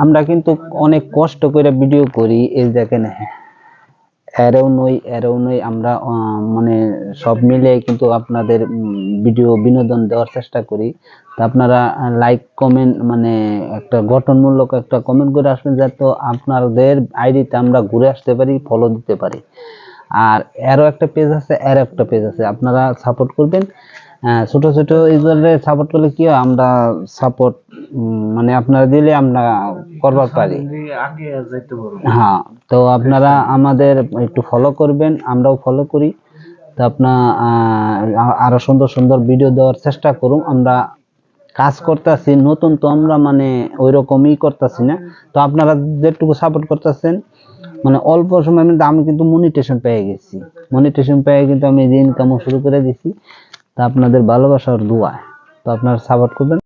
আমরা কিন্তু অনেক কষ্ট করে ভিডিও করি এই দেখেন। এরও নই এরও নই। আমরা মানে সব মিলে কিন্তু আপনাদের ভিডিও, বিনোদন দেওয়ার চেষ্টা করি। তো আপনারা লাইক কমেন্ট মানে একটা গঠনমূলক একটা কমেন্ট করে আসবেন যাতে আপনাদের আইডিতে আমরা ঘুরে আসতে পারি ফলো দিতে পারি। আর এরও একটা পেজ আছে এর একটা পেজ আছে। আপনারা সাপোর্ট করবেন। ছোট ছোট ইউজারে সাপোর্ট করলে কি হয়? আমরা সাপোর্ট মানে আপনারা দিলে আমরা করবার পারি হ্যাঁ তো আপনারা আমাদের একটু ফলো করবেন আমরাও ফলো করি। তো আপনার আরও সুন্দর সুন্দর ভিডিও দেওয়ার চেষ্টা করুন। আমরা কাজ করতেছি নতুন তো আমরা মানে ওই রকমই করতেছি না। তো আপনারা যেটুকু সাপোর্ট করতেছেন মানে অল্প সময়ের মধ্যে আমি কিন্তু মনিটেশন পেয়ে গেছি। মনিটেশন পেয়ে কিন্তু আমি ইনকামও শুরু করে দিছি। তা আপনাদের ভালোবাসার দোয়া। তো আপনারা সাপোর্ট করবেন।